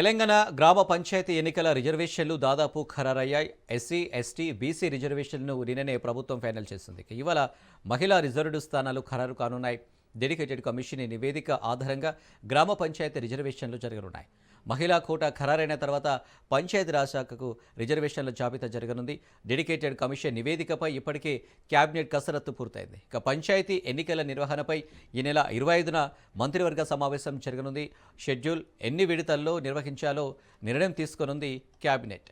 తెలంగాణ గ్రామ పంచాయతీ ఎన్నికల రిజర్వేషన్లు దాదాపు ఖరారయ్యాయి. ఎస్సీ ఎస్టీ బీసీ రిజర్వేషన్ను నిన్ననే ప్రభుత్వం ఫైనల్ చేసింది. ఇవాళ మహిళా రిజర్వ్డ్ స్థానాలు ఖరారు కానున్నాయి. డెడికేటెడ్ కమిషన్ నివేదిక ఆధారంగా గ్రామ పంచాయతీ రిజర్వేషన్లు జరగనున్నాయి. మహిళా కోటా ఖరారైన తర్వాత పంచాయతీరాజ్ శాఖకు రిజర్వేషన్ల జాబితా జరగనుంది. డెడికేటెడ్ కమిషన్ నివేదికపై ఇప్పటికే కేబినెట్ కసరత్తు పూర్తయింది. ఇక పంచాయతీ ఎన్నికల నిర్వహణపై ఈ నెల ఇరవై ఐదున మంత్రివర్గ సమావేశం జరగనుంది. షెడ్యూల్ ఎన్ని విడతల్లో నిర్వహించాలో నిర్ణయం తీసుకోనుంది కేబినెట్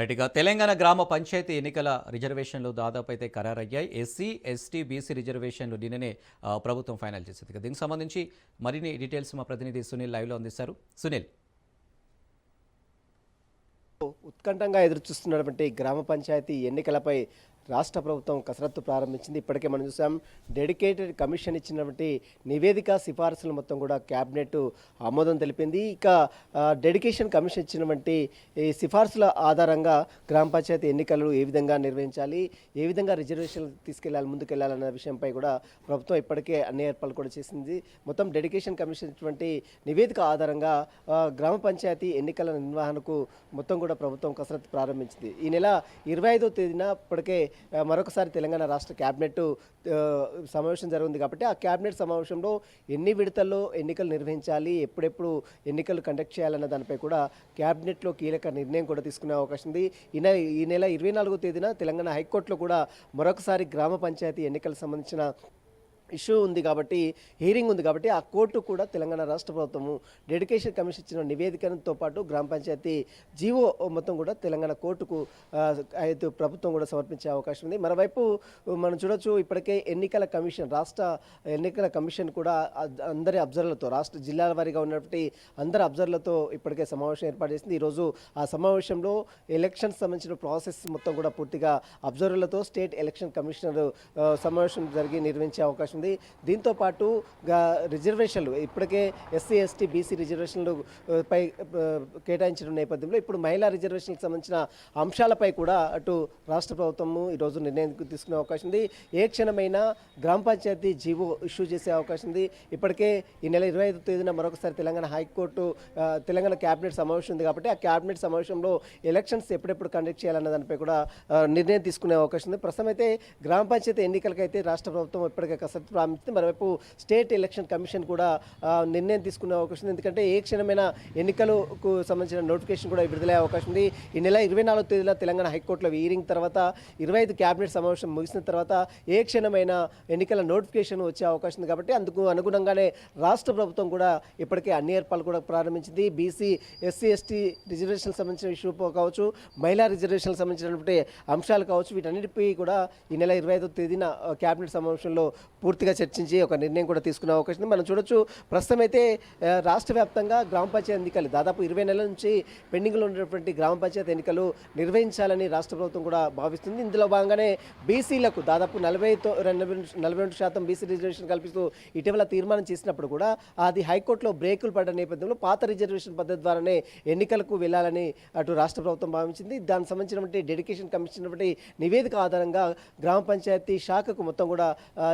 రైట్గా తెలంగాణ గ్రామ పంచాయతీ ఎన్నికల రిజర్వేషన్లు దాదాపు అయితే ఖరారయ్యాయి. ఎస్సీ ఎస్టీ బీసీ రిజర్వేషన్లు నిన్ననే ప్రభుత్వం ఫైనల్ చేసింది. దీనికి సంబంధించి మరిన్ని డీటెయిల్స్ మా ప్రతినిధి సునీల్ లైవ్లో అందిస్తారు. సునీల్. ఉత్కంఠంగా ఎదురుచూస్తున్నటువంటి గ్రామ పంచాయతీ ఎన్నికలపై రాష్ట్ర ప్రభుత్వం కసరత్తు ప్రారంభించింది. ఇప్పటికే మనం చూసాం డెడికేటెడ్ కమిషన్ ఇచ్చినటువంటి నివేదిక సిఫార్సులు మొత్తం కూడా క్యాబినెట్ ఆమోదం తెలిపింది. ఇక డెడికేషన్ కమిషన్ ఇచ్చినటువంటి ఈ సిఫార్సుల ఆధారంగా గ్రామ పంచాయతీ ఎన్నికలు ఏ విధంగా నిర్వహించాలి ఏ విధంగా రిజర్వేషన్లు తీసుకెళ్ళాలి ముందుకెళ్ళాలన్న విషయంపై కూడా ప్రభుత్వం ఇప్పటికే అన్ని ఏర్పాట్లు కూడా చేసింది. మొత్తం డెడికేషన్ కమిషన్ ఇచ్చినటువంటి నివేదిక ఆధారంగా గ్రామ పంచాయతీ ఎన్నికల నిర్వహణకు మొత్తం కూడా ప్రభుత్వం కసరత్తు ప్రారంభించింది. ఈ నెల ఇరవై ఐదో తేదీన ఇప్పటికే మరొకసారి తెలంగాణ రాష్ట్ర క్యాబినెట్ సమావేశం జరిగింది కాబట్టి ఆ క్యాబినెట్ సమావేశంలో ఎన్ని విడతల్లో ఎన్నికలు నిర్వహించాలి ఎప్పుడెప్పుడు ఎన్నికలు కండక్ట్ చేయాలన్న దానిపై కూడా క్యాబినెట్లో కీలక నిర్ణయం కూడా తీసుకునే అవకాశం ఉంది. ఈ నెల ఈ నెల ఇరవై నాలుగో తేదీన తెలంగాణ హైకోర్టులో కూడా మరొకసారి గ్రామ పంచాయతీ ఎన్నికలకు సంబంధించిన ఇష్యూ ఉంది కాబట్టి హీరింగ్ ఉంది కాబట్టి ఆ కోర్టు కూడా తెలంగాణ రాష్ట్ర ప్రభుత్వము డెడికేషన్ కమిషన్ ఇచ్చిన నివేదికతో పాటు గ్రామ పంచాయతీ జీవో మొత్తం కూడా తెలంగాణ కోర్టుకు అయితే ప్రభుత్వం కూడా సమర్పించే అవకాశం ఉంది. మరోవైపు మనం చూడొచ్చు ఇప్పటికే ఎన్నికల కమిషన్ రాష్ట్ర ఎన్నికల కమిషన్ కూడా అందరి అబ్జర్వర్లతో రాష్ట్ర జిల్లాల వారీగా ఉన్నటువంటి అందరి అబ్జర్వర్లతో ఇప్పటికే సమావేశం ఏర్పాటు చేసింది. ఈరోజు ఆ సమావేశంలో ఎలక్షన్ సంబంధించిన ప్రాసెస్ మొత్తం కూడా పూర్తిగా అబ్జర్వర్లతో స్టేట్ ఎలక్షన్ కమిషనర్ సమావేశం జరిగి నిర్వహించే అవకాశం చేసింది దీంతో పాటు రిజర్వేషన్లు ఇప్పటికే ఎస్సీ ఎస్టీ బీసీ రిజర్వేషన్లు పై కేటాయించిన నేపథ్యంలో ఇప్పుడు మహిళా రిజర్వేషన్కి సంబంధించిన అంశాలపై కూడా అటు రాష్ట్ర ప్రభుత్వము ఈరోజు నిర్ణయం తీసుకునే అవకాశం ఉంది. ఏ క్షణమైనా గ్రామ పంచాయతీ జీవో ఇష్యూ చేసే అవకాశం ఉంది. ఇప్పటికే ఈ నెల ఇరవై ఐదు తేదీన మరొకసారి తెలంగాణ హైకోర్టు తెలంగాణ క్యాబినెట్ సమావేశం ఉంది కాబట్టి ఆ క్యాబినెట్ సమావేశంలో ఎలక్షన్స్ ఎప్పుడెప్పుడు కండక్ట్ చేయాలన్న దానిపై కూడా నిర్ణయం తీసుకునే అవకాశం ఉంది. ప్రస్తుతం అయితే గ్రామ పంచాయతీ ఎన్నికలకైతే రాష్ట్ర ప్రభుత్వం ఇప్పటికే కసరత్తు ప్రారంభించింది మరోవైపు స్టేట్ ఎలక్షన్ కమిషన్ కూడా నిర్ణయం తీసుకునే అవకాశం ఉంది. ఎందుకంటే ఏ క్షణమైన ఎన్నికలకు సంబంధించిన నోటిఫికేషన్ కూడా విడుదలయ్యే అవకాశం ఉంది. ఈ నెల ఇరవై నాలుగో తేదీన తెలంగాణ హైకోర్టులో హీరింగ్ తర్వాత ఇరవై ఐదు క్యాబినెట్ సమావేశం ముగిసిన తర్వాత ఏ క్షణమైన ఎన్నికల నోటిఫికేషన్ వచ్చే అవకాశం ఉంది కాబట్టి అందుకు అనుగుణంగానే రాష్ట్ర ప్రభుత్వం కూడా ఇప్పటికే అన్ని ఏర్పాట్లు కూడా ప్రారంభించింది. బీసీ ఎస్సీ ఎస్టీ రిజర్వేషన్ సంబంధించిన ఇష్యూ కావచ్చు మహిళా రిజర్వేషన్ సంబంధించినటువంటి అంశాలు కావచ్చు వీటన్నిటిపై కూడా ఈ నెల ఇరవై ఐదో తేదీన క్యాబినెట్ సమావేశంలో పూర్తిగా చర్చించి ఒక నిర్ణయం కూడా తీసుకునే అవకాశం ఉంది. మనం చూడొచ్చు ప్రస్తుతం అయితే రాష్ట్ర వ్యాప్తంగా గ్రామ పంచాయతీ ఎన్నికలు దాదాపు ఇరవై నెలల నుంచి పెండింగ్లో ఉన్నటువంటి గ్రామ పంచాయతీ ఎన్నికలు నిర్వహించాలని రాష్ట్ర ప్రభుత్వం కూడా భావిస్తుంది. ఇందులో భాగంగానే బీసీలకు దాదాపు నలభై నలభై రెండు శాతం బీసీ రిజర్వేషన్ కల్పిస్తూ ఇటీవల తీర్మానం చేసినప్పుడు కూడా అది హైకోర్టులో బ్రేకులు పడ్డ నేపథ్యంలో పాత రిజర్వేషన్ పద్ధతి ద్వారానే ఎన్నికలకు వెళ్ళాలని అటు రాష్ట్ర ప్రభుత్వం భావించింది. దానికి సంబంధించినటువంటి డెడికేషన్ కమిషన్ నివేదిక ఆధారంగా గ్రామ పంచాయతీ శాఖకు మొత్తం కూడా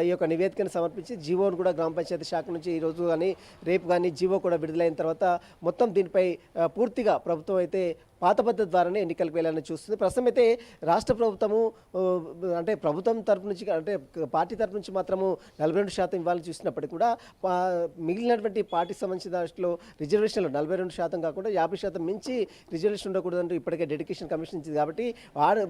ఈ యొక్క నివేదిక నివేదికను సమర్పించి జీవోను కూడా గ్రామ పంచాయతీ శాఖ నుంచి ఈ రోజు కానీ రేపు కానీ జీవో కూడా విడుదలైన తర్వాత మొత్తం దీనిపై పూర్తిగా ప్రభుత్వం అయితే పాత పద్ధతి ద్వారానే ఎన్నికలకు వెళ్ళాలని చూస్తుంది. ప్రస్తుతం అయితే రాష్ట్ర ప్రభుత్వము అంటే ప్రభుత్వం తరపు నుంచి అంటే పార్టీ తరపు నుంచి మాత్రము నలభై రెండు శాతం ఇవ్వాలని చూసినప్పటికీ కూడా మిగిలినటువంటి పార్టీకి సంబంధించిన దాంట్లో రిజర్వేషన్లు నలభై రెండు శాతం కాకుండా యాభై శాతం మించి రిజర్వేషన్ ఉండకూడదంటూ ఇప్పటికే డెడికేషన్ కమిషన్ ఇచ్చింది కాబట్టి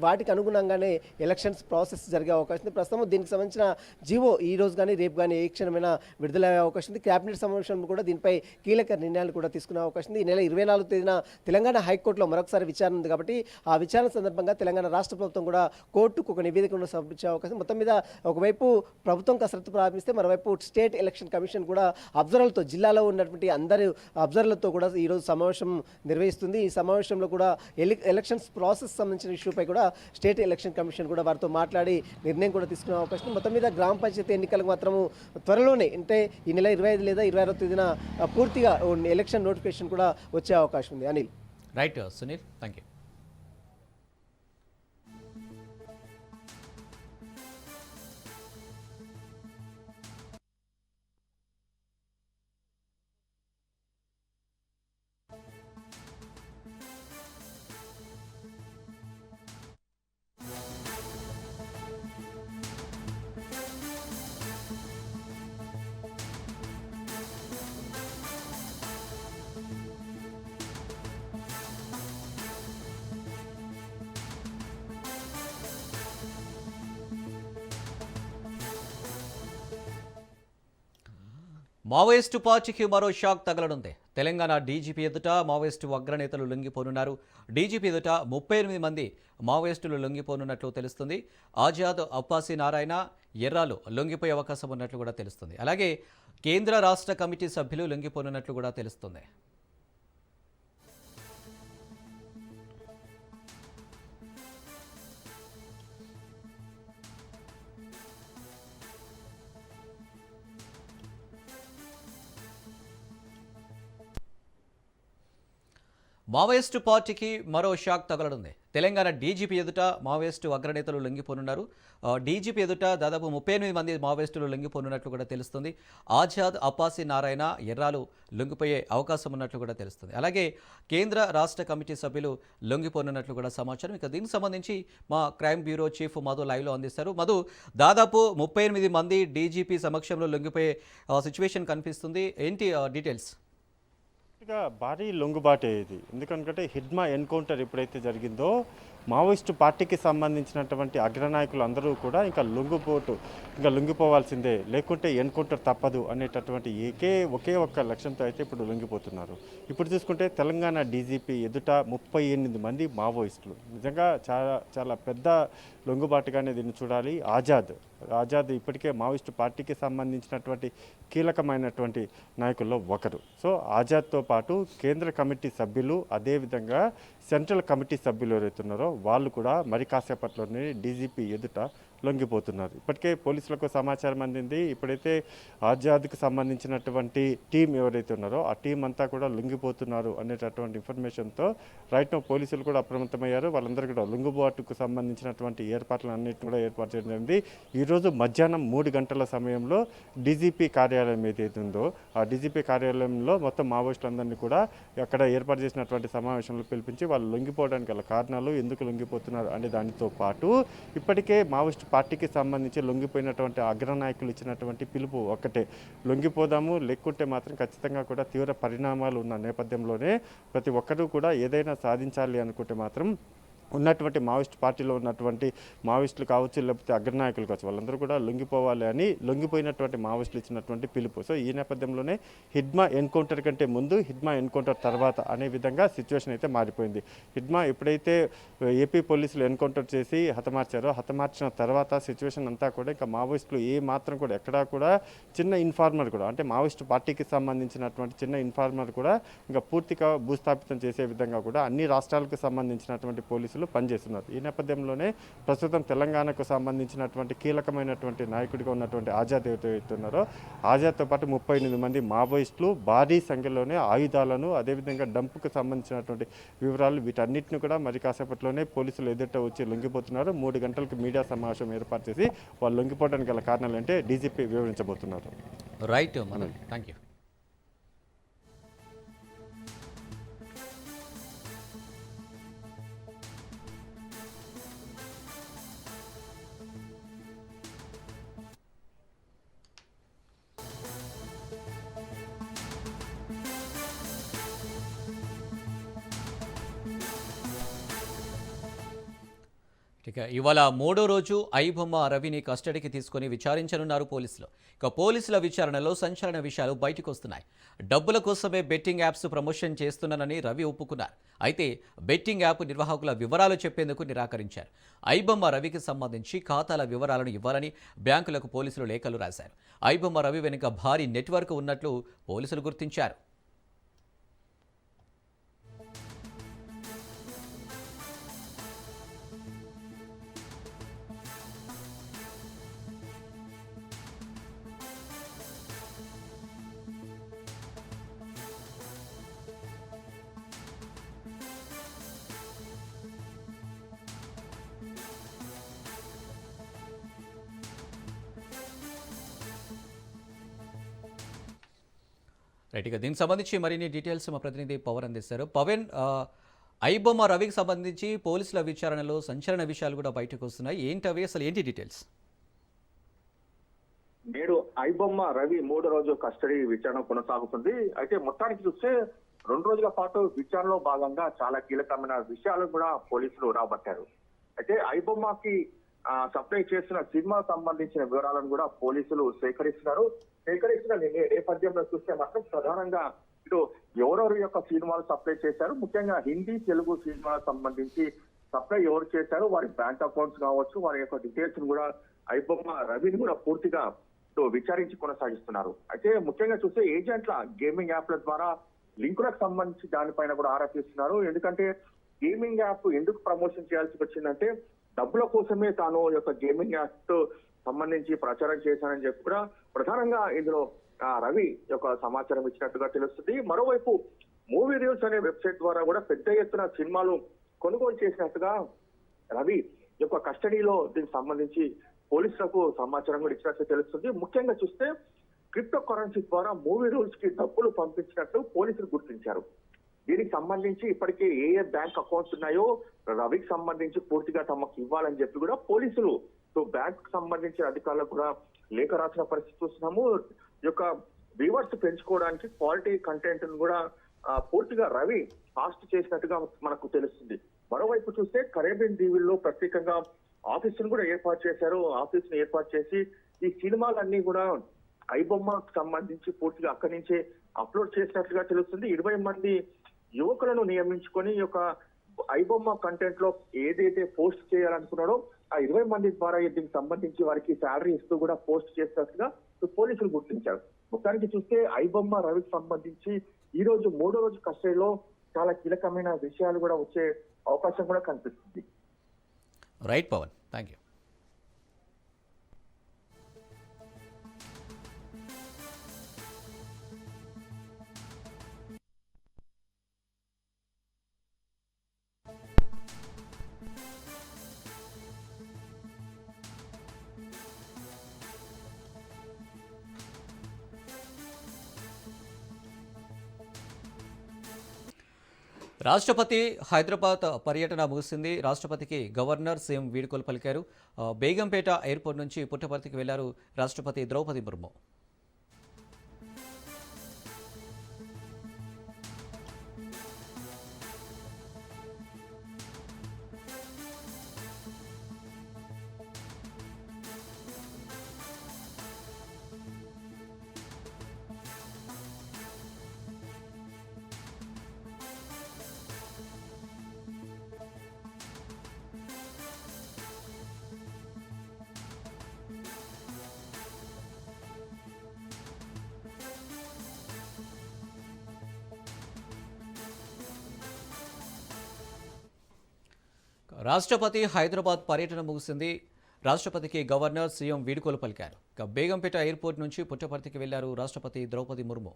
వాటికి అనుగుణంగానే ఎలక్షన్స్ ప్రాసెస్ జరిగే అవకాశం ఉంది. ప్రస్తుతం దీనికి సంబంధించిన జీవో ఈ రోజు కానీ రేపు కానీ ఏ క్షణమైనా విడుదలయ్యే అవకాశం ఉంది. క్యాబినెట్ సమావేశం కూడా దీనిపై కీలక నిర్ణయాలు కూడా తీసుకునే అవకాశం ఉంది. ఈ నెల ఇరవై నాలుగు తేదీన తెలంగాణ హైకోర్టులో మరొకసారి విచారణ ఉంది కాబట్టి ఆ విచారణ సందర్భంగా తెలంగాణ రాష్ట్ర ప్రభుత్వం కూడా కోర్టుకు ఒక నివేదికను సమర్పించే అవకాశం మొత్తం మీద ఒకవైపు ప్రభుత్వం కసరత్తు ప్రారంభిస్తే మరోవైపు స్టేట్ ఎలక్షన్ కమిషన్ కూడా అబ్జర్వర్లతో జిల్లాలో ఉన్నటువంటి అందరు అబ్జర్వర్లతో కూడా ఈరోజు సమావేశం నిర్వహిస్తుంది. ఈ సమావేశంలో కూడా ఎలక్షన్స్ ప్రాసెస్ సంబంధించిన ఇష్యూపై కూడా స్టేట్ ఎలక్షన్ కమిషన్ కూడా వారితో మాట్లాడి నిర్ణయం కూడా తీసుకునే అవకాశం మొత్తం మీద గ్రామ పంచాయతీ ఎన్నికలకు మాత్రము త్వరలోనే అంటే ఈ నెల ఇరవై ఐదు లేదా ఇరవై ఆరో తేదీన పూర్తిగా ఎలక్షన్ నోటిఫికేషన్ కూడా వచ్చే అవకాశం ఉంది. Anil. Right Sunil thank you Maoist పార్టీకి మరో షాక్ తగలనుంది. తెలంగాణ డీజీపీ ఎదుట మావోయిస్టు అగ్రనేతలు లొంగిపోనున్నారు. డీజీపీ ఎదుట ముప్పై ఎనిమిది మంది మావోయిస్టులు లొంగిపోనున్నట్లు తెలుస్తుంది. ఆజాద్ అప్పాసి నారాయణ ఎర్రాలు లొంగిపోయే అవకాశం ఉన్నట్లు కూడా తెలుస్తుంది. అలాగే కేంద్ర రాష్ట్ర కమిటీ సభ్యులు లొంగిపోనున్నట్లు కూడా తెలుస్తుంది. మావోయిస్టు పార్టీకి మరో షాక్ తగలనుంది. తెలంగాణ డీజీపీ ఎదుట మావోయిస్టు అగ్రనేతలు లొంగిపోనున్నారు. డీజీపీ ఎదుట దాదాపు ముప్పై ఎనిమిది మంది మావోయిస్టులు లొంగిపోనున్నట్లు కూడా తెలుస్తుంది. ఆజాద్ అప్పాసి నారాయణ ఎర్రాలు లొంగిపోయే అవకాశం ఉన్నట్లు కూడా తెలుస్తుంది. అలాగే కేంద్ర రాష్ట్ర కమిటీ సభ్యులు లొంగిపోనున్నట్లు కూడా సమాచారం. ఇక దీనికి సంబంధించి మా క్రైమ్ బ్యూరో చీఫ్ మధు లైవ్లో అందిస్తారు. మధు దాదాపు ముప్పై ఎనిమిది మంది డీజీపీ సమక్షంలో లొంగిపోయే సిచ్యువేషన్ కనిపిస్తుంది. ఏంటి డీటెయిల్స్? ఇక భారీ లొంగుబాటే ఇది ఎందుకంటే హిడ్మా ఎన్కౌంటర్ ఎప్పుడైతే జరిగిందో మావోయిస్టు పార్టీకి సంబంధించినటువంటి అగ్రనాయకులు అందరూ కూడా ఇంకా లొంగిపోటు ఇంకా లొంగిపోవాల్సిందే. లేకుంటే ఎన్కౌంటర్ తప్పదు అనేటటువంటి ఏకే ఒకే ఒక్క లక్ష్యంతో అయితే ఇప్పుడు లొంగిపోతున్నారు. ఇప్పుడు చూసుకుంటే తెలంగాణ డీజీపీ ఎదుట ముప్పై ఎనిమిది మంది మావోయిస్టులు. నిజంగా చాలా చాలా పెద్ద లొంగుబాటుగానే దీన్ని చూడాలి. ఆజాద్ ఆజాద్ ఇప్పటికే మావోయిస్టు పార్టీకి సంబంధించినటువంటి కీలకమైనటువంటి నాయకుల్లో ఒకరు. సో ఆజాద్తో పాటు కేంద్ర కమిటీ సభ్యులు అదేవిధంగా సెంట్రల్ కమిటీ సభ్యులు ఎవరైతే ఉన్నారో వాళ్ళు కూడా మరి కాసేపట్లోనే డీజీపీ ఎదుట లొంగిపోతున్నారు. ఇప్పటికే పోలీసులకు సమాచారం అందింది. ఇప్పుడైతే ఆజాద్కి సంబంధించినటువంటి టీం ఎవరైతే ఉన్నారో ఆ టీం అంతా కూడా లొంగిపోతున్నారు అనేటటువంటి ఇన్ఫర్మేషన్తో రైట్ నో పోలీసులు కూడా అప్రమత్తమయ్యారు. వాళ్ళందరూ కూడా లొంగుబాటుకు సంబంధించినటువంటి ఏర్పాట్లు అన్నిటి కూడా ఏర్పాటు చేయడం జరిగింది. ఈరోజు మధ్యాహ్నం మూడు గంటల సమయంలో డీజీపీ కార్యాలయం ఏదైతే ఉందో ఆ డీజీపీ కార్యాలయంలో మొత్తం మావోయిస్టులందరినీ కూడా అక్కడ ఏర్పాటు చేసినటువంటి సమావేశంలో పిలిపించి వాళ్ళు లొంగిపోవడానికి గల కారణాలు ఎందుకు లొంగిపోతున్నారు అనే దానితో పాటు ఇప్పటికే మావోయిస్ట్ పార్టీకి సంబంధించి లొంగిపోయినటువంటి అగ్రనాయకులు ఇచ్చినటువంటి పిలుపు ఒక్కటే. లొంగిపోదాము లేకుంటే మాత్రం ఖచ్చితంగా కూడా తీవ్ర పరిణామాలు ఉన్న నేపథ్యంలోనే ప్రతి ఒక్కరూ కూడా ఏదైనా సాధించాలి అనుకుంటే మాత్రం ఉన్నటువంటి మావోయిస్ట్ పార్టీలో ఉన్నటువంటి మావోయిస్టులు కావచ్చు లేకపోతే అగ్రనాయకులు కావచ్చు వాళ్ళందరూ కూడా లొంగిపోవాలి అని లొంగిపోయినటువంటి మావోయిస్టులు ఇచ్చినటువంటి పిలుపు. సో ఈ నేపథ్యంలోనే హిడ్మా ఎన్కౌంటర్ కంటే ముందు హిడ్మా ఎన్కౌంటర్ తర్వాత అనే విధంగా సిచ్యువేషన్ అయితే మారిపోయింది. హిడ్మా ఎప్పుడైతే ఏపీ పోలీసులు ఎన్కౌంటర్ చేసి హతమార్చారో హతమార్చిన తర్వాత సిచ్యువేషన్ అంతా కూడా ఇంకా మావోయిస్టులు ఏ మాత్రం కూడా ఎక్కడా కూడా చిన్న ఇన్ఫార్మర్ కూడా అంటే మావోయిస్ట్ పార్టీకి సంబంధించినటువంటి చిన్న ఇన్ఫార్మర్ కూడా ఇంకా పూర్తిగా భూస్థాపితం చేసే విధంగా కూడా అన్ని రాష్ట్రాలకు సంబంధించినటువంటి పోలీసులు పనిచేస్తున్నారు. ఈ నేపథ్యంలోనే ప్రస్తుతం తెలంగాణకు సంబంధించినటువంటి కీలకమైనటువంటి నాయకుడిగా ఉన్నటువంటి ఆజాద్ ఎవరైతే ఉన్నారో ఆజాద్తో పాటు ముప్పై ఎనిమిది మంది మావోయిస్టులు భారీ సంఖ్యలోనే ఆయుధాలను అదేవిధంగా డంపుకు సంబంధించినటువంటి వివరాలు వీటన్నిటిని కూడా మరి కాసేపట్లోనే పోలీసులు ఎదుట వచ్చి లొంగిపోతున్నారు. మూడు గంటలకు మీడియా సమావేశం ఏర్పాటు చేసి వాళ్ళు లొంగిపోవడానికి గల కారణాలు అంటే డీజీపీ వివరించబోతున్నారు. రైట్ థ్యాంక్ యూ ఇక ఇవాళ మూడో రోజు ఐబొమ్మ రవిని కస్టడీకి తీసుకొని విచారించనున్నారు పోలీసులు. ఇక పోలీసుల విచారణలో సంచలన విషయాలు బయటకు వస్తున్నాయి. డబ్బుల కోసమే బెట్టింగ్ యాప్స్ ప్రమోషన్ చేస్తున్నానని రవి ఒప్పుకున్నారు. అయితే బెట్టింగ్ యాప్ నిర్వాహకుల వివరాలు చెప్పేందుకు నిరాకరించారు. ఐబొమ్మ రవికి సంబంధించి ఖాతాల వివరాలను ఇవ్వాలని బ్యాంకులకు పోలీసులు లేఖలు రాశారు. ఐబొమ్మ రవి వెనుక భారీ నెట్వర్క్ ఉన్నట్లు పోలీసులు గుర్తించారు. రైట్ ఇక దీనికి సంబంధించి మరిన్ని డీటెయిల్స్ మా ప్రతినిధి పవన్ అందిస్తారు. పవన్ ఐబొమ్మ రవికి సంబంధించి పోలీసుల విచారణలో సంచలన విషయాలు కూడా బయటకు వస్తున్నాయి. ఏంటి అవి అసలు ఏంటి డీటెయిల్స్ నేడు ఐబొమ్మ రవి మూడో రోజు కస్టడీ విచారణ కొనసాగుతుంది. అయితే మొత్తానికి చూస్తే రెండు రోజుల పాటు విచారణలో భాగంగా చాలా కీలకమైన విషయాలు కూడా పోలీసులు రాబట్టారు. అయితే ఐబొమ్మకి సప్లై చేసిన సినిమా సంబంధించిన వివరాలను కూడా పోలీసులు సేకరిస్తున్నారు. సేకరిస్తున్న నేపథ్యంలో చూస్తే మాత్రం ప్రధానంగా ఇటు ఎవరెవరి యొక్క సినిమాలు సప్లై చేశారు ముఖ్యంగా హిందీ తెలుగు సినిమాలకు సంబంధించి సప్లై ఎవరు చేశారు వారి బ్యాంక్ అకౌంట్స్ కావచ్చు వారి యొక్క డీటెయిల్స్ కూడా ఐబొమ్మ రవిని కూడా పూర్తిగా ఇటు విచారించి కొనసాగిస్తున్నారు. అయితే ముఖ్యంగా చూస్తే ఏజెంట్ల గేమింగ్ యాప్ల ద్వారా లింకులకు సంబంధించి దానిపైన కూడా ఆరా తీస్తున్నారు ఎందుకంటే గేమింగ్ యాప్ ఎందుకు ప్రమోషన్ చేయాల్సి వచ్చిందంటే డబ్బుల కోసమే తాను ఈ యొక్క గేమింగ్ యాప్ సంబంధించి ప్రచారం చేశానని చెప్పి కూడా ప్రధానంగా ఇందులో రవి యొక్క సమాచారం ఇచ్చినట్టుగా తెలుస్తుంది. మరోవైపు మూవీ రీల్స్ అనే వెబ్సైట్ ద్వారా కూడా పెద్ద ఎత్తున సినిమాలు కొనుగోలు చేసినట్టుగా రవి యొక్క కస్టడీలో దీనికి సంబంధించి పోలీసులకు సమాచారం కూడా ఇచ్చినట్టు తెలుస్తుంది. ముఖ్యంగా చూస్తే క్రిప్టో కరెన్సీ ద్వారా మూవీ రూల్స్కి డబ్బులు పంపించినట్టు పోలీసులు గుర్తించారు. దీనికి సంబంధించి ఇప్పటికే ఏ ఏ బ్యాంక్ అకౌంట్స్ ఉన్నాయో రవికి సంబంధించి పూర్తిగా తమకు ఇవ్వాలని చెప్పి కూడా పోలీసులు బ్యాంక్ సంబంధించిన అధికారులకు కూడా లేఖ రాసిన పరిస్థితి చూస్తున్నాము. ఈ యొక్క వ్యూవర్స్ పెంచుకోవడానికి క్వాలిటీ కంటెంట్ కూడా పూర్తిగా రవి ఫాస్ట్ చేసినట్టుగా మనకు తెలుస్తుంది. మరోవైపు చూస్తే కరేబియన్ దీవుల్లో ప్రత్యేకంగా ఆఫీసును కూడా ఏర్పాటు చేశారు. ఆఫీస్ను ఏర్పాటు చేసి ఈ సినిమాలన్నీ కూడా ఐబొమ్మకు సంబంధించి పూర్తిగా అక్కడి నుంచే అప్లోడ్ చేసినట్లుగా తెలుస్తుంది. ఇరవై మంది యువకులను నియమించుకొని ఈ యొక్క ఐబొమ్మ కంటెంట్లో ఏదైతే పోస్ట్ చేయాలనుకున్నాడో ఆ ఇరవై మంది ద్వారా దీనికి సంబంధించి వారికి శాలరీ ఇస్తూ కూడా పోస్ట్ చేసినట్టుగా పోలీసులు గుర్తించారు. మొత్తానికి చూస్తే ఐబొమ్మ రవికి సంబంధించి ఈ రోజు మూడో రోజు కస్టడీలో చాలా కీలకమైన విషయాలు కూడా వచ్చే అవకాశం కూడా కనిపిస్తుంది. రైట్ పవన్ థ్యాంక్ యూ రాష్ట్రపతి హైదరాబాద్ పర్యటన ముగిసింది. రాష్ట్రపతికి గవర్నర్ సీఎం వీడుకోలు పలికారు. బేగంపేట ఎయిర్పోర్ట్ నుంచి పుట్టపర్తికి వెళ్ళారు రాష్ట్రపతి ద్రౌపది ముర్ము. రాష్ట్రపతి హైదరాబాద్ పర్యటన ముగిసింది. రాష్ట్రపతికి గవర్నర్ సీఎం వీడుకోలు పలికారు. ఇక బేగంపేట ఎయిర్పోర్ట్ నుంచి పుట్టపర్తికి వెళ్ళారు రాష్ట్రపతి ద్రౌపది ముర్ము.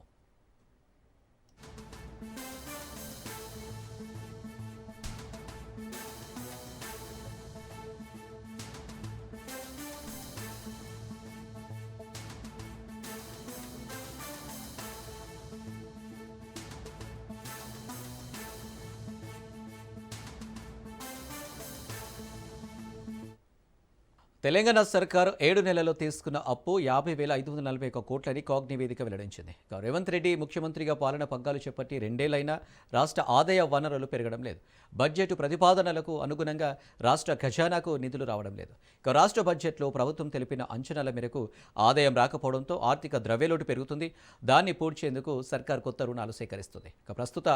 తెలంగాణ సర్కారు ఏడు నెలల్లో తీసుకున్న అప్పు యాభై వేల ఐదు వందల నలభై ఒక కోట్లని కాగ్ నివేదిక వెల్లడించింది. రేవంత్ రెడ్డి ముఖ్యమంత్రిగా పాలన పగ్గాలు చేపట్టి రెండేళ్ళైనా రాష్ట్ర ఆదాయ వనరులు పెరగడం లేదు. బడ్జెట్ ప్రతిపాదనలకు అనుగుణంగా రాష్ట్ర ఖజానాకు నిధులు రావడం లేదు. ఇక రాష్ట్ర బడ్జెట్లో ప్రభుత్వం తెలిపిన అంచనాల మేరకు ఆదాయం రాకపోవడంతో ఆర్థిక ద్రవ్యలోటు పెరుగుతుంది. దాన్ని పూడ్చేందుకు సర్కార్ కొత్త రుణాలు సేకరిస్తుంది. ఇక ప్రస్తుత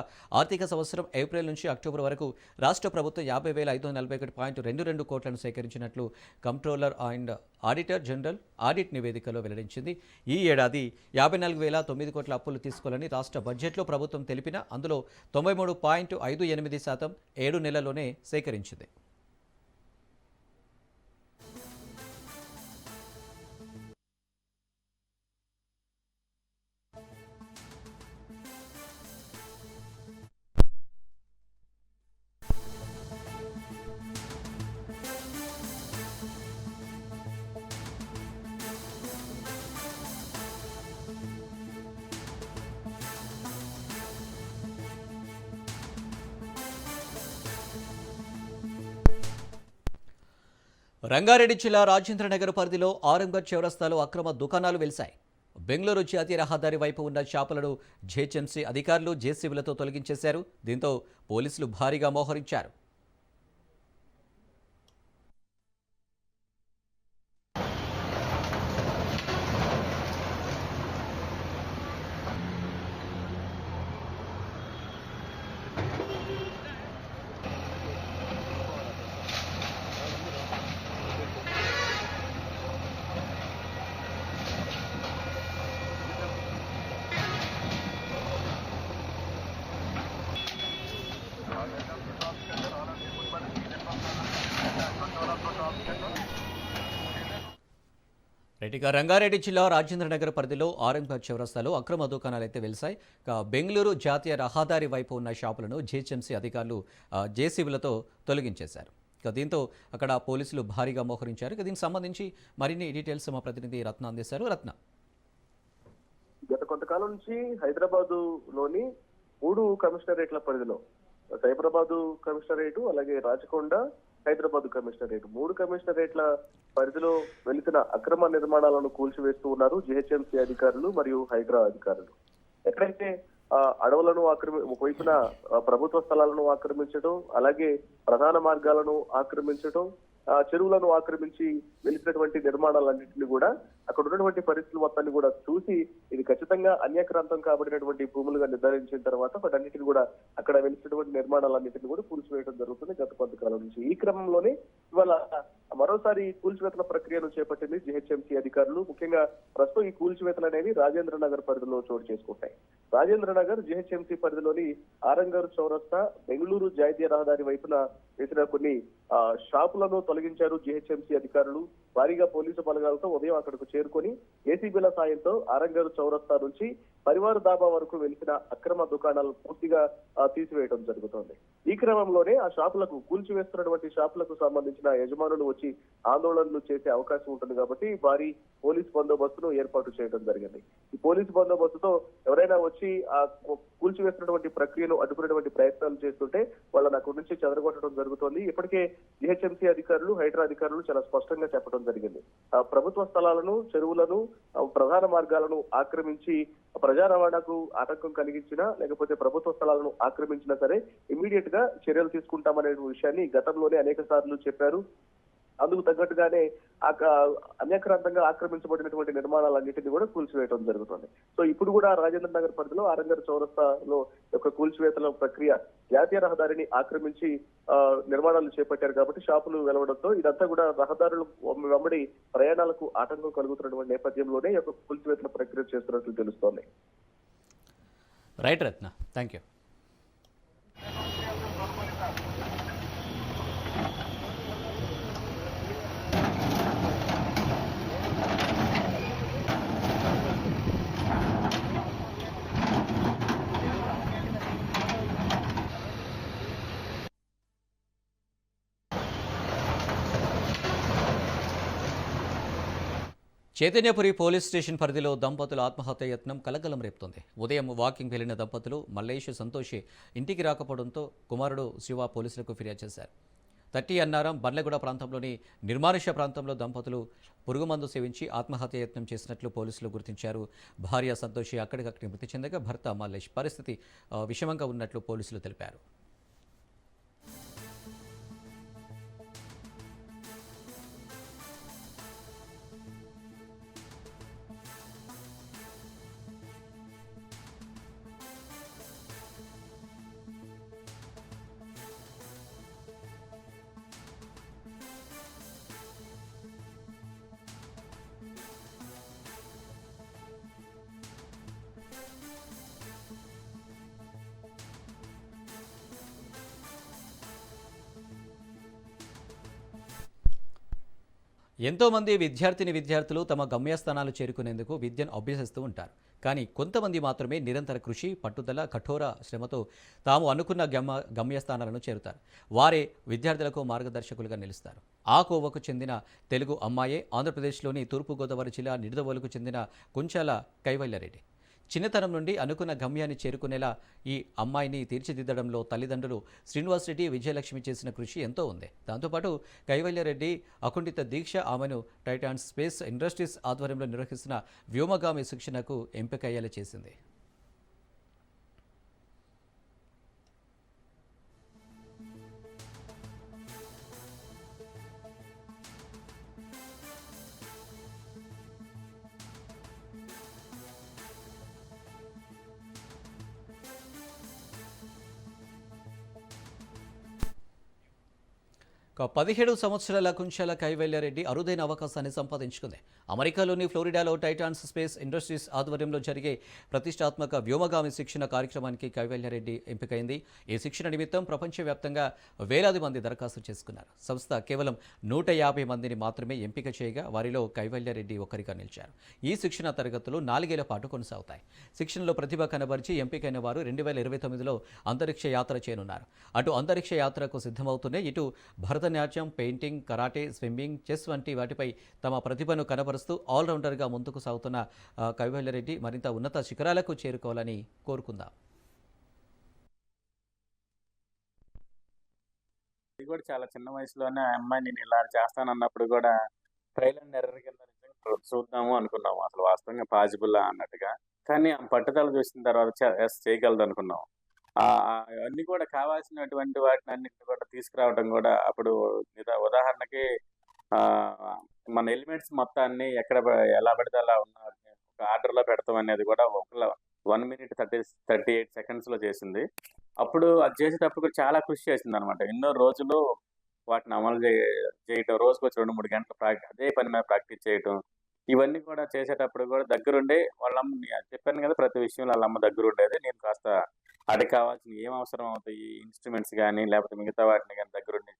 ఆర్థిక సంవత్సరం ఏప్రిల్ నుంచి అక్టోబర్ వరకు రాష్ట్ర ప్రభుత్వం యాభై వేల ఐదు వందల నలభై ఒకటి పాయింట్ రెండు రెండు కోట్లను సేకరించినట్లు controller and auditor general audit నివేదికలో వెల్లడించింది. ఈ ఏడాది యాభై నాలుగు వేల తొమ్మిది కోట్ల అప్పులు తీసుకోవాలని రాష్ట్ర బడ్జెట్లో ప్రభుత్వం తెలిపిన అందులో తొంభై మూడు పాయింట్ ఐదు ఎనిమిది శాతం ఏడు నెలల్లోనే సేకరించింది. రంగారెడ్డి జిల్లా రాజేంద్రనగర్ పరిధిలో ఆరంగర్ చౌరస్తాలో అక్రమ దుకాణాలు వెలిశాయి. బెంగళూరు జాతీయ రహదారి వైపు ఉన్న చేపలను జేహెచ్ఎంసీ అధికారులు జేసీబీలతో తొలగించేశారు. దీంతో పోలీసులు భారీగా మోహరించారు. ఇక రంగారెడ్డి జిల్లా రాజేంద్రనగర్ పరిధిలో ఆరంగబాద్ చౌరస్తాలో అక్రమ దుకాణాలు అయితే వెలిశాయి. ఇక బెంగళూరు జాతీయ రహదారి వైపు ఉన్న షాపులను జీహెచ్ఎంసీ అధికారులు జేసీబీలతో తొలగించేశారు. ఇక దీంతో అక్కడ పోలీసులు భారీగా మోహరించారు. ఇక దీనికి సంబంధించి మరిన్ని డీటెయిల్స్ మా ప్రతినిధి రత్న అందిస్తారు. రత్న. గత కొంతకాలం నుంచి హైదరాబాదు లోని మూడు కమిషనరేట్ల పరిధిలో సైబరాబాదు కమిషనరేటు అలాగే రాచకొండ హైదరాబాద్ కమిషనరేట్. మూడు కమిషనరేట్ల పరిధిలో వెళుతున్న అక్రమ నిర్మాణాలను కూల్చివేస్తూ ఉన్నారు జిహెచ్ఎంసీ అధికారులు మరియు హైడ్రా అధికారులు. ఎక్కడైతే అడవులను ఆక్రమి ఒకవైపున ప్రభుత్వ స్థలాలను ఆక్రమించడం అలాగే ప్రధాన మార్గాలను ఆక్రమించడం చెరువులను ఆక్రమించి వెలిసినటువంటి నిర్మాణాలన్నింటినీ కూడా అక్కడ ఉన్నటువంటి పరిస్థితులు మొత్తాన్ని కూడా చూసి ఇది ఖచ్చితంగా అన్యక్రాంతం కాబడినటువంటి భూములుగా నిర్ధారించిన తర్వాత వాటన్నిటిని కూడా అక్కడ వెలిసినటువంటి నిర్మాణాలన్నింటినీ కూడా పూల్చివేయడం జరుగుతుంది గత కొంతకాలం నుంచి. ఈ క్రమంలోనే ఇవాళ మరోసారి కూల్చివేతల ప్రక్రియను చేపట్టింది జిహెచ్ఎంసీ అధికారులు. ముఖ్యంగా ప్రస్తుతం ఈ కూల్చివేతలు అనేవి రాజేంద్ర నగర్ పరిధిలో చోటు చేసుకుంటాయి. రాజేంద్ర నగర్ జిహెచ్ఎంసీ పరిధిలోని ఆరంగర్ చౌరస్తా బెంగళూరు జాతీయ రహదారి వైపున వేసిన కొన్ని ఆ, షాపులను తొలగించారు జిహెచ్ఎంసీ అధికారులు. భారీగా పోలీసు బలగాలతో ఉదయం అక్కడకు చేరుకొని ఏసీబీల సాయంతో ఆరంగర్ చౌరస్తా నుంచి పరివార దాబా వరకు వెలిసిన అక్రమ దుకాణాలు పూర్తిగా తీసివేయడం జరుగుతోంది. ఈ క్రమంలోనే ఆ షాపులకు కూల్చివేస్తున్నటువంటి షాపులకు సంబంధించిన యజమానులు వచ్చి ఆందోళనలు చేసే అవకాశం ఉంటుంది కాబట్టి భారీ పోలీస్ బందోబస్తును ఏర్పాటు చేయడం జరిగింది. ఈ పోలీస్ బందోబస్తుతో ఎవరైనా వచ్చి ఆ కూల్చివేస్తున్నటువంటి ప్రక్రియను అడ్డుకునేటువంటి ప్రయత్నాలు చేస్తుంటే వాళ్ళని అక్కడి నుంచి చెదరగొట్టడం జరుగుతోంది. ఇప్పటికే జిహెచ్ఎంసీ అధికారులు హైడ్రా అధికారులు చాలా స్పష్టంగా చెప్పడం జరిగింది. ఆ ప్రభుత్వ స్థలాలను చెరువులను ప్రధాన మార్గాలను ఆక్రమించి ప్రజా రవాణాకు ఆటంకం కలిగించినా లేకపోతే ప్రభుత్వ స్థలాలను ఆక్రమించినా సరే ఇమీడియట్గా చర్యలు తీసుకుంటామనే విషయాన్ని గతంలోనే అనేక సార్లు చెప్పారు. అందుకు తగ్గట్టుగానే ఆ అన్యక్రాంతంగా ఆక్రమించబడినటువంటి నిర్మాణాలన్నింటినీ కూడా కూల్చివేయడం జరుగుతుంది. సో ఇప్పుడు కూడా రాజేంద్ర నగర్ పరిధిలో ఆరంగర్ చౌరస్తాలో యొక్క కూల్చివేతల ప్రక్రియ జాతీయ రహదారిని ఆక్రమించి నిర్మాణాలు చేపట్టారు కాబట్టి షాపులు వెలవడంతో ఇదంతా కూడా రహదారులు వెంబడి ప్రయాణాలకు ఆటంకం కలుగుతున్నటువంటి నేపథ్యంలోనే యొక్క కూల్చివేతల ప్రక్రియ చేస్తున్నట్లు తెలుస్తోంది. Right Ratna thank you Chaitanyapuri police station పరిధిలో దంపతుల ఆత్మహత్య యత్నం కలకలం రేపుతోంది. ఉదయం వాకింగ్ వెళ్ళిన దంపతులు మల్లేష్ సంతోషి ఇంటికి రాకపోవడంతో కుమారుడు శివ పోలీసులకు ఫిర్యాదు చేశారు. తట్టి అన్నారం బండ్లగూడ ప్రాంతంలోని నిర్మానుష్య ప్రాంతంలో దంపతులు పురుగుమందు సేవించి ఆత్మహత్య యత్నం చేసినట్లు పోలీసులు గుర్తించారు. భార్య సంతోషి అక్కడికక్కడి మృతి చెందగా భర్త మల్లేష్ పరిస్థితి విషమంగా ఉన్నట్లు పోలీసులు తెలిపారు. ఎంతోమంది విద్యార్థిని విద్యార్థులు తమ గమ్యస్థానాలు చేరుకునేందుకు విద్యను అభ్యసిస్తూ ఉంటారు. కానీ కొంతమంది మాత్రమే నిరంతర కృషి పట్టుదల కఠోర శ్రమతో తాము అనుకున్న గమ్య గమ్యస్థానాలను చేరుతారు. వారే విద్యార్థులకు మార్గదర్శకులుగా నిలుస్తారు. ఆ కోవకు చెందిన తెలుగు అమ్మాయే ఆంధ్రప్రదేశ్లోని తూర్పుగోదావరి జిల్లా నిడదవోలుకు చెందిన కుంచాల కైవల్యారెడ్డి. చిన్నతనం నుండి అనుకున్న గమ్యాన్ని చేరుకునేలా ఈ అమ్మాయిని తీర్చిదిద్దడంలో తల్లిదండ్రులు శ్రీనివాస్ రెడ్డి విజయలక్ష్మి చేసిన కృషి ఎంతో ఉంది. దాంతోపాటు కైవల్యరెడ్డి అకుంఠిత దీక్ష ఆమెను టైటాన్ స్పేస్ ఇండస్ట్రీస్ ఆధ్వర్యంలో నిర్వహిస్తున్న వ్యోమగామి శిక్షణకు ఎంపికయ్యేలా చేసింది. పదిహేడు సంవత్సరాల కుంచాల కైవల్యారెడ్డి అరుదైన అవకాశాన్ని సంపాదించుకుంది. అమెరికాలోని ఫ్లోరిడాలో టైటాన్స్ స్పేస్ ఇండస్ట్రీస్ ఆధ్వర్యంలో జరిగే ప్రతిష్టాత్మక వ్యోమగామి శిక్షణ కార్యక్రమానికి కైవల్యారెడ్డి ఎంపికైంది. ఈ శిక్షణ నిమిత్తం ప్రపంచవ్యాప్తంగా వేలాది మంది దరఖాస్తు చేసుకున్నారు. సంస్థ కేవలం నూట యాభై మందిని మాత్రమే ఎంపిక చేయగా వారిలో కైవల్యారెడ్డి ఒకరిగా నిలిచారు. ఈ శిక్షణ తరగతులు నాలుగేళ్ళ పాటు కొనసాగుతాయి. శిక్షణలో ప్రతిభ కనబరిచి ఎంపికైన వారు రెండు వేల ఇరవై తొమ్మిదిలో అంతరిక్ష యాత్ర చేయనున్నారు. అటు అంతరిక్ష యాత్రకు సిద్ధమవుతూనే ఇటు Bharatanatyam painting karate swimming chess వంటి వాటిపై తమ ప్రతిభను కనబరుస్తూ ఆల్రౌండర్గా ముందుకు సాగుతున్న ఆ, మరింత ఉన్నత శిఖరాలకు చేరుకోవాలని కోరుకుందాం. ఇది కూడా చాలా చిన్న వయసులోనే ఆ అమ్మాయి నేను ఇలా చేస్తానన్నప్పుడు కూడా ట్రైల్ అండ్ ఎర్రర్ కింద చూద్దాము అనుకున్నాము. అసలు వాస్తవంగా పాజిబుల్ అన్నట్టుగా. కానీ ఆ పట్టుదల చూసిన తర్వాత ఎస్ చేయగలదు అనుకున్నాం అన్ని కూడా కావాల్సినటువంటి వాటిని అన్నింటిని కూడా తీసుకురావడం కూడా అప్పుడు ఉదాహరణకి మన ఎలిమెంట్స్ మొత్తాన్ని ఎక్కడ ఎలా పడితే అలా ఉన్న ఒక ఆర్డర్లో పెడతాం అనేది కూడా ఒక one minute thirty thirty eight సెకండ్స్లో చేసింది. అప్పుడు అది చేసేటప్పుడు కూడా చాలా కృషి చేసింది అనమాట ఎన్నో రోజులు వాటిని అమలు చే- చేయటం రోజుకు వచ్చి రెండు మూడు గంటలు ప్రాక్టీస్ అదే పని మీద ప్రాక్టీస్ చేయటం ఇవన్నీ కూడా చేసేటప్పుడు కూడా దగ్గరుండి వాళ్ళమ్మ చెప్పాను కదా ప్రతి విషయంలో వాళ్ళమ్మ అమ్మ దగ్గర నేను కాస్త అడిగి కావాల్సిన ఏం అవసరం అవుతాయి? ఇన్స్ట్రుమెంట్స్ కానీ లేకపోతే మిగతా వాటిని కానీ దగ్గరుండి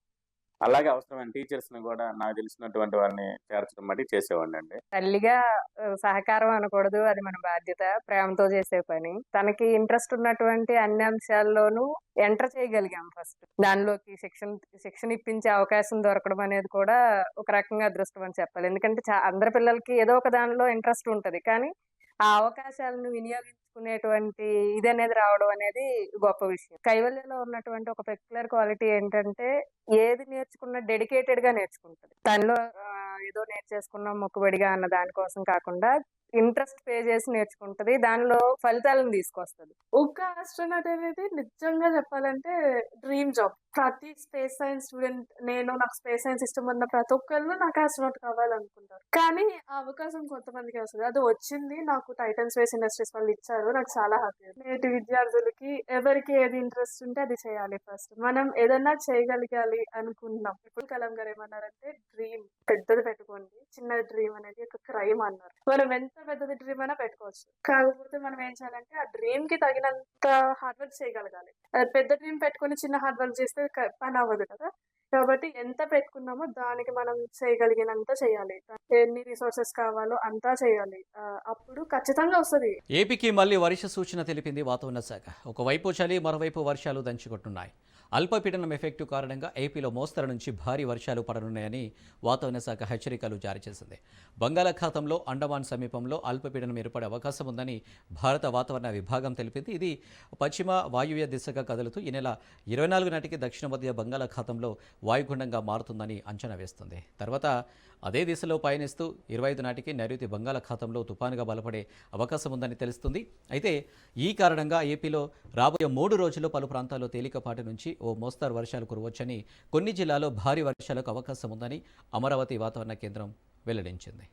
అలాగే అవసరమైన టీచర్స్ని కూడా నాకు తెలిసినటువంటి వారిని చేర్చడం మట్టి చేసేవాడిని అండి. తల్లిగా సహకారం అనకూడదు. అది మన బాధ్యత. ప్రేమతో చేసే పని. తనకి ఇంట్రెస్ట్ ఉన్నటువంటి అన్ని అంశాల్లోనూ ఎంటర్ చేయగలిగాం ఫస్ట్ దానిలోకి శిక్షణ శిక్షణ ఇప్పించే అవకాశం దొరకడం అనేది కూడా ఒక రకంగా అదృష్టం అని చెప్పాలి. ఎందుకంటే చా- అందరి పిల్లలకి ఏదో ఒక దానిలో ఇంట్రెస్ట్ ఉంటది. కానీ ఆ అవకాశాలను తీసుకునేటువంటి ఇది అనేది రావడం అనేది గొప్ప విషయం. కైవల్యలో ఉన్నటువంటి ఒక పెక్యులర్ క్వాలిటీ ఏంటంటే ఏది నేర్చుకున్నా డెడికేటెడ్గా నేర్చుకుంటది. తనలో ఏదో నేర్చేసుకున్నాం మొక్కుబడిగా అన్న దానికోసం కాకుండా ఇంట్రెస్ట్ పే చేసి నేర్చుకుంటది. దానిలో ఫలితాలను తీసుకొస్తుంది. ఒక ఆస్ట్రోనాట్ అనేది నిజంగా చెప్పాలంటే డ్రీమ్ జాబ్ ప్రతి స్పేస్ సైన్స్ స్టూడెంట్ నేను నాకు స్పేస్ సైన్స్ ఇష్టం ఉన్న ప్రతి ఒక్కళ్ళు నాకు ఆస్ట్రోనాట్ కావాలనుకుంటారు. కానీ ఆ అవకాశం కొంతమందికి వస్తుంది. అది వచ్చింది నాకు టైటన్ స్పేస్ ఇండస్ట్రీస్ వాళ్ళు ఇచ్చారు. నాకు చాలా హ్యాపీ నేటి విద్యార్థులకి ఎవరికి ఏది ఇంట్రెస్ట్ ఉంటే అది చేయాలి ఫస్ట్ మనం ఏదన్నా చేయగలగాలి అనుకున్నాం. ఇప్పుడు కలాం గారు ఏమన్నారంటే డ్రీమ్ పెద్దది పెట్టుకోండి. చిన్న డ్రీమ్ అనేది ఒక క్రైమ్ అన్నారు. మనం ఎంత పెద్దది డ్రీమ్ అయినా పెట్టుకోవచ్చు. కాకపోతే మనం ఏం చేయాలంటే ఆ డ్రీమ్కి తగినంత హార్డ్ వర్క్ చేయగలగాలి. అది పెద్ద డ్రీమ్ పెట్టుకొని చిన్న హార్డ్ వర్క్ చేస్తే పని అవ్వదు కదా. కాబట్టి ఎంత పెట్టుకున్నామో దానికి మనం చేయగలిగినంత చేయాలి. ఎన్ని రిసోర్సెస్ కావాలో అంతా చేయాలి. అప్పుడు ఖచ్చితంగా వస్తుంది. ఏపీకి మళ్ళీ వర్ష సూచన తెలిపింది వాతావరణ శాఖ. ఒకవైపు చలి మరోవైపు వర్షాలు దంచుకుంటున్నాయి. అల్పపీడనం ఎఫెక్టు కారణంగా ఏపీలో మోస్తరు నుంచి భారీ వర్షాలు పడనున్నాయని వాతావరణ శాఖ హెచ్చరికలు జారీ చేసింది. బంగాళాఖాతంలో అండమాన్ సమీపంలో అల్పపీడనం ఏర్పడే అవకాశం ఉందని భారత వాతావరణ విభాగం తెలిపింది. ఇది పశ్చిమ వాయువ్య దిశగా కదులుతూ ఈ నెల ఇరవై నాలుగు నాటికి దక్షిణ మధ్య బంగాళాఖాతంలో వాయుగుండంగా మారుతుందని అంచనా వేస్తుంది. తర్వాత అదే దిశలో పయనిస్తూ ఇరవై ఐదు నాటికి నైరుతి బంగాళాఖాతంలో తుపానుగా బలపడే అవకాశం ఉందని తెలుస్తుంది. అయితే ఈ కారణంగా ఏపీలో రాబోయే మూడు రోజుల్లో పలు ప్రాంతాల్లో తేలికపాటి నుంచి ఓ మోస్తారు వర్షాలు కురవచ్చని కొన్ని జిల్లాల్లో భారీ వర్షాలకు అవకాశం ఉందని అమరావతి వాతావరణ కేంద్రం వెల్లడించింది.